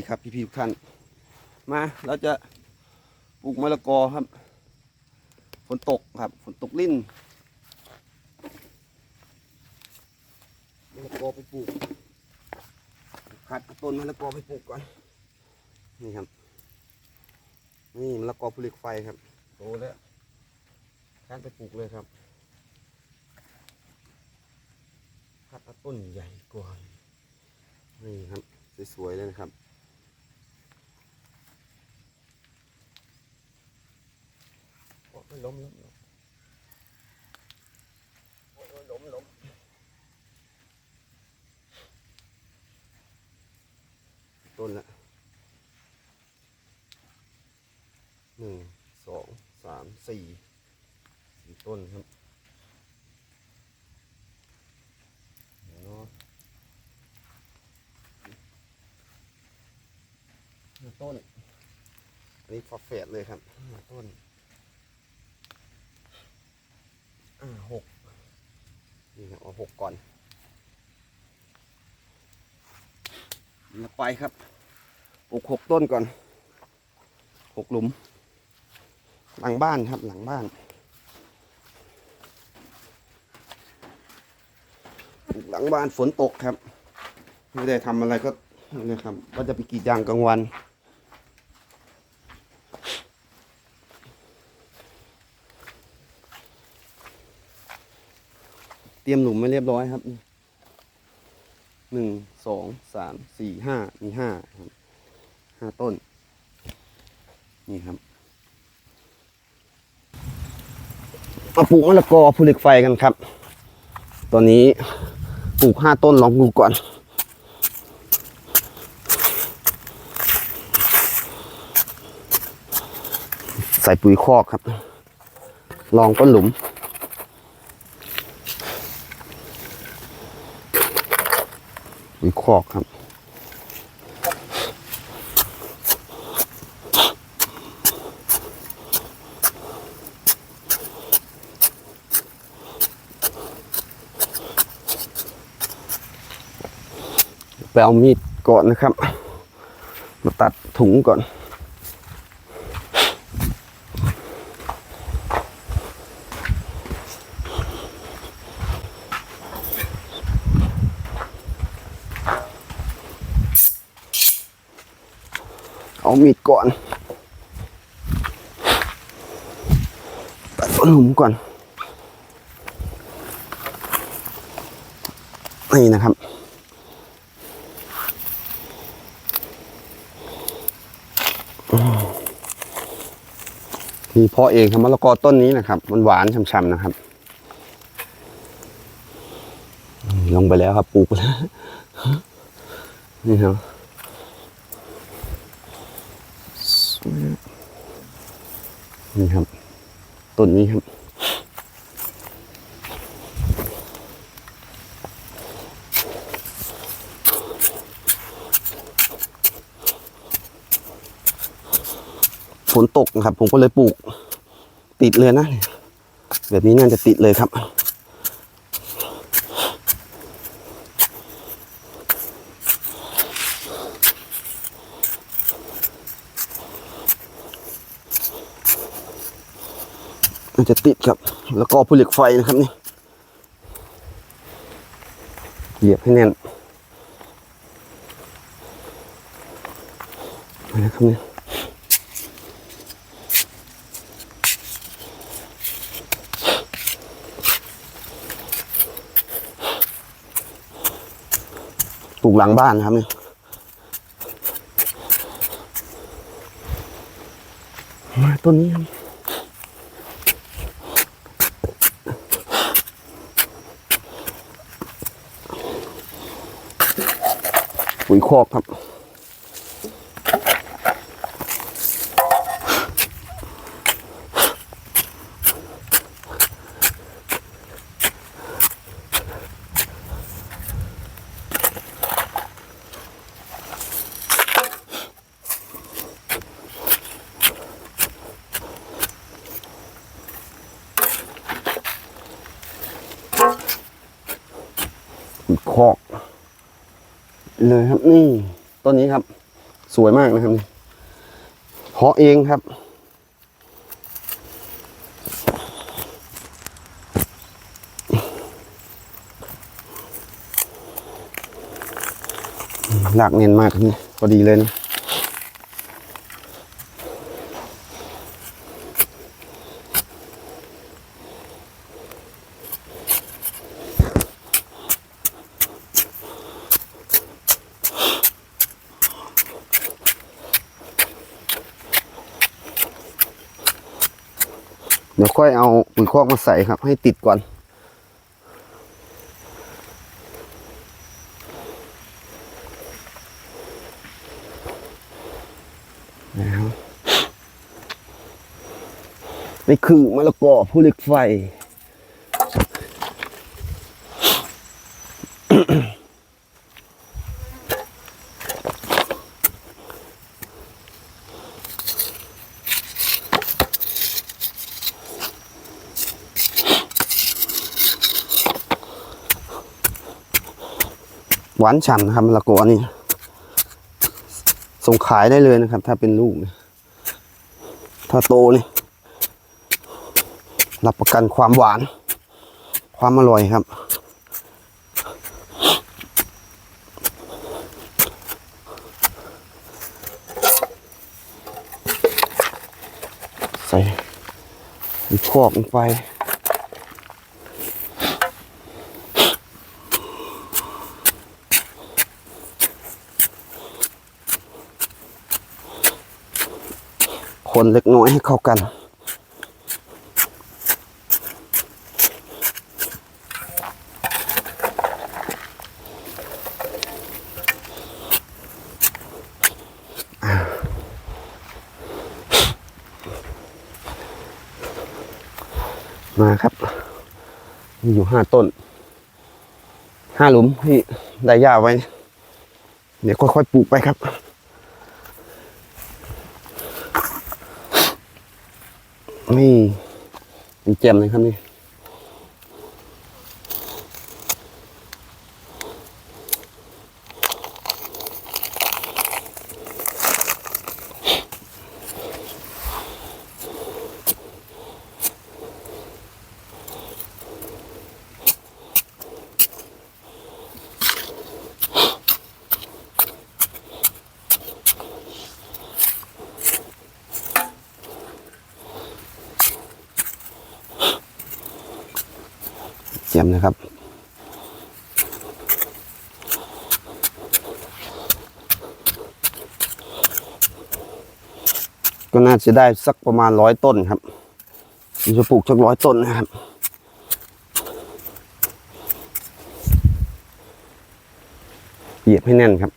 ดีครับพี่ๆทุกท่านมาเราจะปลูกมะละกอครับฝนตกครับฝนตกลิ่นมะละกอไปปลูกคัดต้นมะละกอไปปลูกก่อนนี่ครับนี่มะละกอภูเหล็กไฟครับโตแล้วคัดไปปลูกเลยครับคัดต้นใหญ่ก่อนนี่ครับสวยๆเลยนะครับ โอ้ย ล้มล้มล้มล้มล้มต้นละหนึ่งสองสามสี่สี่ต้นครับเนาะต้น อันนี้ฟอร์เฟตเลยครับห้าต้น อ่า หกนี่ครับเอาหกก่อนแล้วไปครับปลูกหกต้นก่อนหกหลุม หลังบ้านครับหลังบ้านปลูกหลังบ้านฝนตกครับ ไม่ได้ทำอะไรก็นี่ครับ ก็จะไปกรีดยางกลางวัน รียมหลุมไม่เรียบร้อยครับหนึ่งสองสามสี่ห้ามีห้าครับห้าต้น นี่ครับมาปลูกมะละกอภูเหล็กไฟกันครับ ตอนนี้ปลูกห้าต้นลองดูก่อนใส่ปุ๋ยคอกครับ ลองต้นหลุม ปุ๋ยคอกครับ ไปเอามีดก่อนนะครับ มาตัดถุงก่อน เอามีดก่อน ตัดต้น หลุมก่อน นี่นะครับ นี่เพาะเองครับมะละกอต้นนี้นะครับ มันหวานฉ่ำๆนะครับ ลงไปแล้วครับปลูกแล้วนี่ครับนี่ครับ ต้นนี้ครับ ฝนตกนะครับ ผมก็เลยปลูก ติดเลยนะ แบบนี้น่าจะติดเลยครับ มันจะติดครับ แล้วก็ผู้เหล็กไฟนะครับนี่ เหยียบให้แน่นนะครับเนี่ยปลูกหลังบ้านนะครับเนี่ยมาต้นนี้ คอกครับ ปุ๋ยคอก เลยครับนี่ต้นนี้ครับ สวยมากนะครับนี่เพาะเองครับ หลากเนียนมากครับนี่พอดีเลยนะ ดี๋ยวค่อยเอาปุ๋ยคอกมาใส่ครับ ให้ติดก่อน นะครับนี่คือมะละกอผู้เหล็กไฟ หวานฉ่ำนะครับมะละกอนี่ส่งขายได้เลยนะครับ ถ้าเป็นลูกถ้าโตนี่รับประกันความหวาน ความอร่อยครับ ใส่อีกคอกลงไป คนเล็กน้อยให้เข้ากัน มาครับ มีอยู่ห้าต้นห้าหลุมที่ได้หญ้าไว้ เดี๋ยวค่อยๆปลูกไปครับ นี่เป็น แจ่มเลยครับนี่ น่าจะได้สักประมาณร้อยต้นครับผมจะปลูกสักร้อยต้นนะครับเหยียบให้แน่นครับ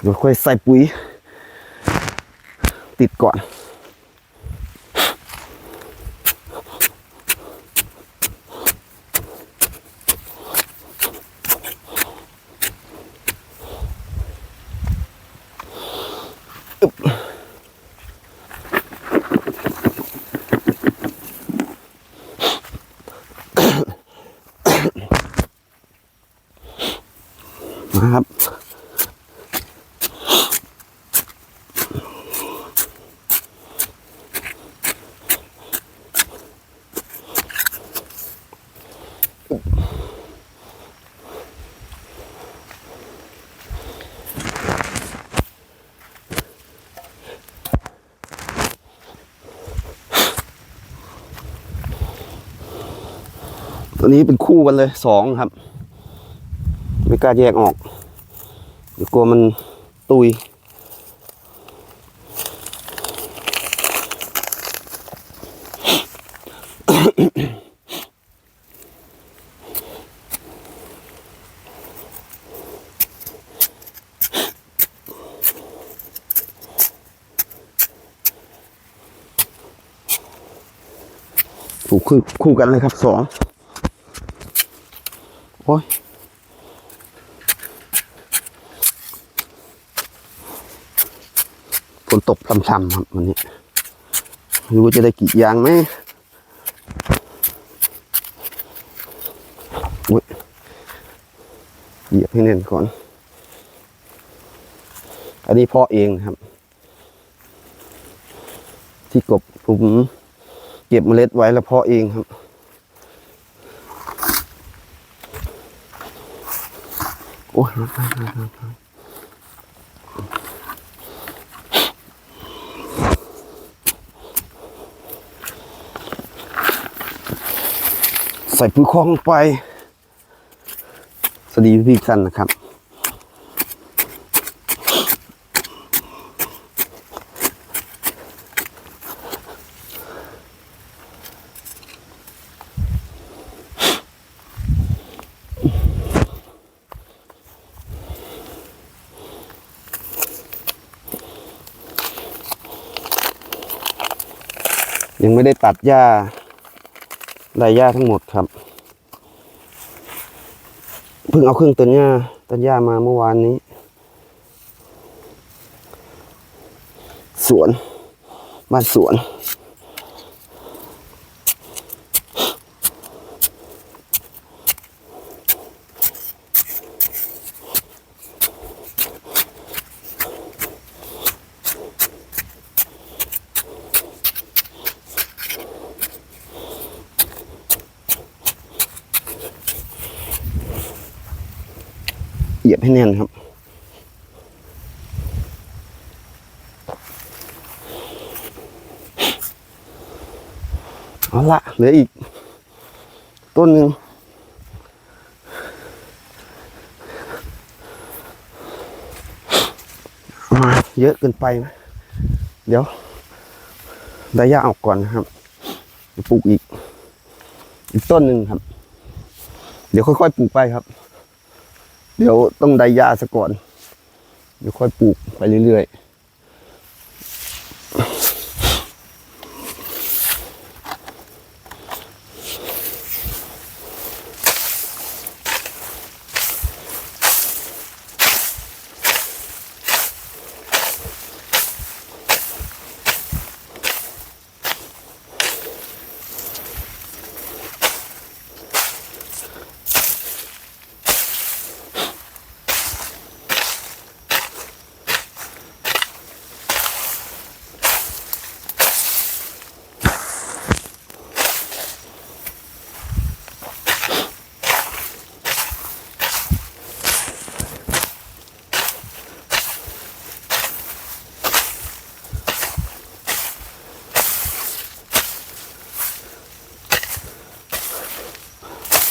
เดี๋ยวค่อยใส่ปุ๋ย ติดก่อน มาครับตัวนี้เป็นคู่กันเลยสองครับ กล้าแยกออกเดี๋ยวกลัวมันตุยคู่คู่คู่กันเลยครับสองโอ้ย นตกพรำๆครับวันนี้รู้ว่าจะได้กี่ยางไหมอุ๊ยเหยียบให้แน่นก่อน อันนี้เพาะเองนะครับ ที่กบผมเก็บเมล็ดไว้แล้วเพาะเองครับโอ้ย ใส่ปุ๋ยคองไป สวัสดีพี่ๆกันนะครับ ยังไม่ได้ตัดหญ้า ไดหญ้าทั้งหมดครับเพิ่งเอาเครื่องตัดหญ้าตัดหญ้ามาเมื่อวานนี้ สวนบ้านสวน แน่นครับ เอาละเหลืออีก ต้นหนึ่งมาเยอะเกินไปไหมเดี๋ยวได้ยาออกก่อนนะครับปลูกอีก อีกต้นหนึ่งครับ เดี๋ยวค่อยๆปลูกไปครับ เดี๋ยวต้องได้ยาซะก่อน เดี๋ยวค่อยปลูกไปเรื่อยๆ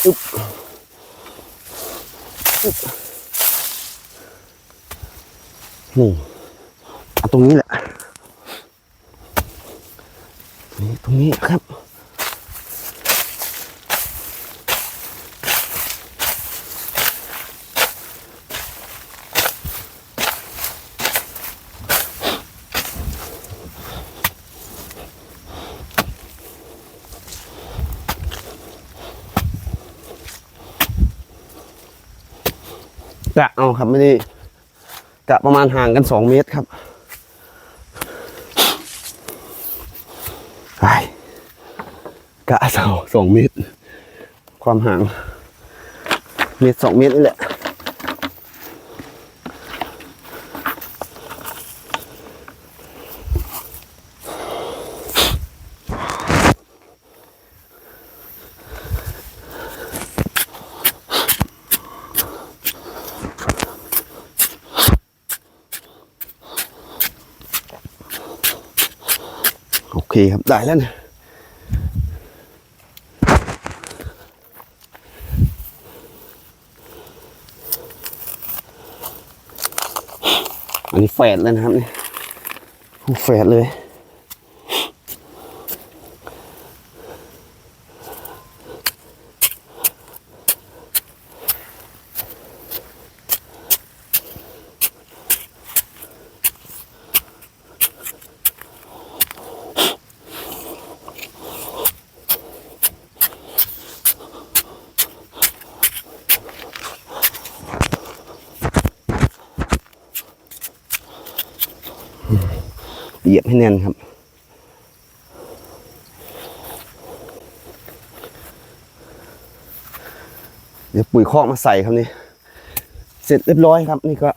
อึ๊บอึ๊บนี่เอาตรงนี้แหละนี่ตรงนี้ครับ กะเอาครับไม่ได้กะประมาณห่างกันสองเมตรครับไปกะเสาสองเมตร ความห่าง เมตรสองเมตรนี่แหละ เคครับได้แล้วนะอันนี้แฝดเลยนะครับนี่ยแฝดเลย เหยียบให้แน่นครับ เดี๋ยวปุ๋ยคอกมาใส่ครับนี่ เสร็จเรียบร้อยครับนี่ก็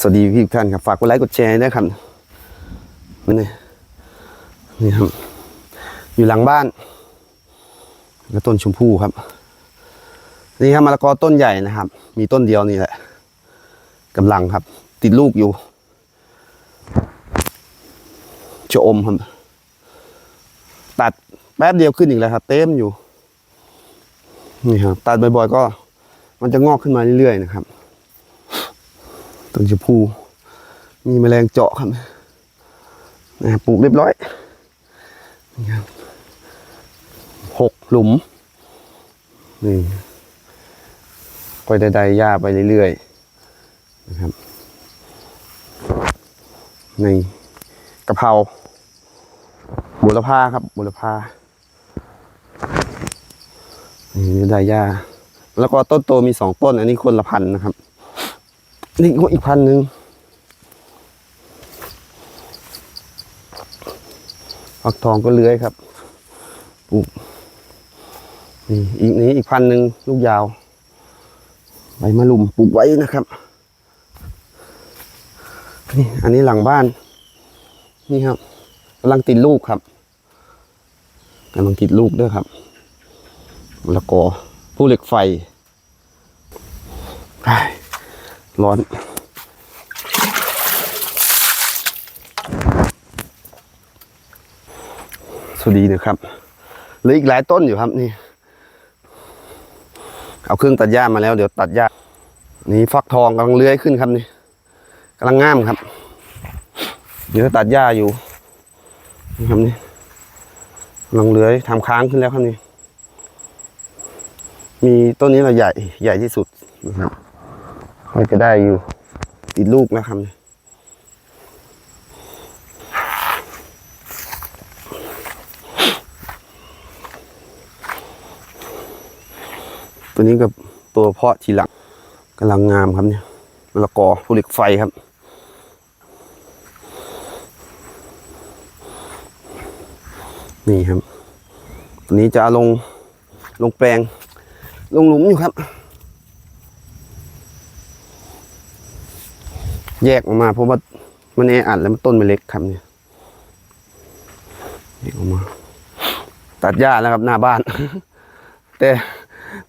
สวัสดีพี่ทุกท่านครับ ฝากกดไลค์กดแชร์ด้วยครับนี่นี่ครับ อยู่หลังบ้าน แล้วต้นชมพู่ครับ นี่ครับมะละกอต้นใหญ่นะครับ มีต้นเดียวนี่แหละกำลังครับ ติดลูกอยู่จะอมครับ ตัดแป๊บเดียวขึ้นอีกแล้วครับ เต็มอยู่ นี่ครับ ตัดบ่อยๆก็ มันจะงอกขึ้นมาเรื่อยๆนะครับ ต้นชมพู่มีแมลงเจาะครับนะครับปลูกเรียบร้อยนี่ครับ หกหลุม นี่คอยใดๆหญ้าไปเรื่อยๆนะครับนี่กะเพราบุรพาครับ บุรพานี่ได้หญ้าแล้วก็ต้นโตมีสองต้น อันนี้คนละพันนะครับ นี่ก็อีกพันหนึ่งฟักทองก็เลื้อยครับปลูก นี่อีกนี้อีกพันหนึ่งลูกยาวใบมะลุมปลูกไว้นะครับนี่อันนี้หลังบ้าน นี่ครับกำลังติดลูกครับกำลังติดลูกด้วยครับมะละกอผู้เหล็กไฟร้อนสวัสดีนะครับเหลืออีกหลายต้นอยู่ครับนี่ เอาเครื่องตัดหญ้ามาแล้วเดี๋ยวตัดหญ้านี่ฟักทองกำลังเลื้อยขึ้นครับนี่กำลังง่ามครับเดี๋ยวตัดหญ้าอยู่นี่ครับนี่กำลังเลื้อยทำค้างขึ้นแล้วครับนี่มีต้นนี้เราใหญ่ใหญ่ที่สุดนะครับมันจะได้อยู่ติดลูกนะครับนี่ ตัวนี้กับตัวเพาะทีหลังกำลังงามครับเนี่ยมะละกอภูเหล็กไฟครับนี่ครับตัวนี้จะลงลงแปลง ลงหลุมอยู่ครับ แยกออกมาเพราะว่ามันแออัดแล้วมันต้นมันเล็กครับเนี่ยแยกออกมา ตัดหญ้าแล้วครับหน้าบ้าน แต่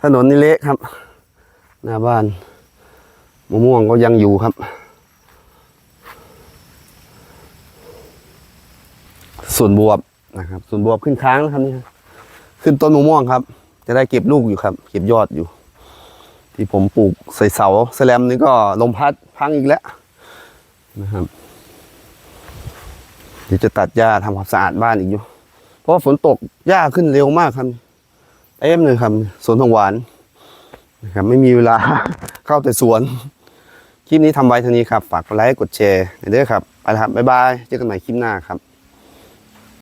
ถนนนี่เละครับ หน้าบ้านมะม่วงก็ยังอยู่ครับ ส่วนบวบนะครับ ส่วนบวบขึ้นค้างแล้วครับนี่ขึ้นต้นมะม่วงครับ จะได้เก็บลูกอยู่ครับ เก็บยอดอยู่ ที่ผมปลูกใส่เสาแสแลมนี่ก็ลมพัดพังอีกแล้วนะครับเดี๋ยวจะตัดหญ้าทำความสะอาดบ้านอีกอยู่ เพราะว่าฝนตกหญ้าขึ้นเร็วมากครับ เอ็มหนึ่งครับสวนทองหวานนะครับไม่มีเวลาเข้าแต่สวน คลิปนี้ทำไว้เท่านี้ครับ ฝากกดไลค์กดแชร์เด้อครับไปแล้วครับบ๊ายบายเจอกันใหม่คลิปหน้าครับ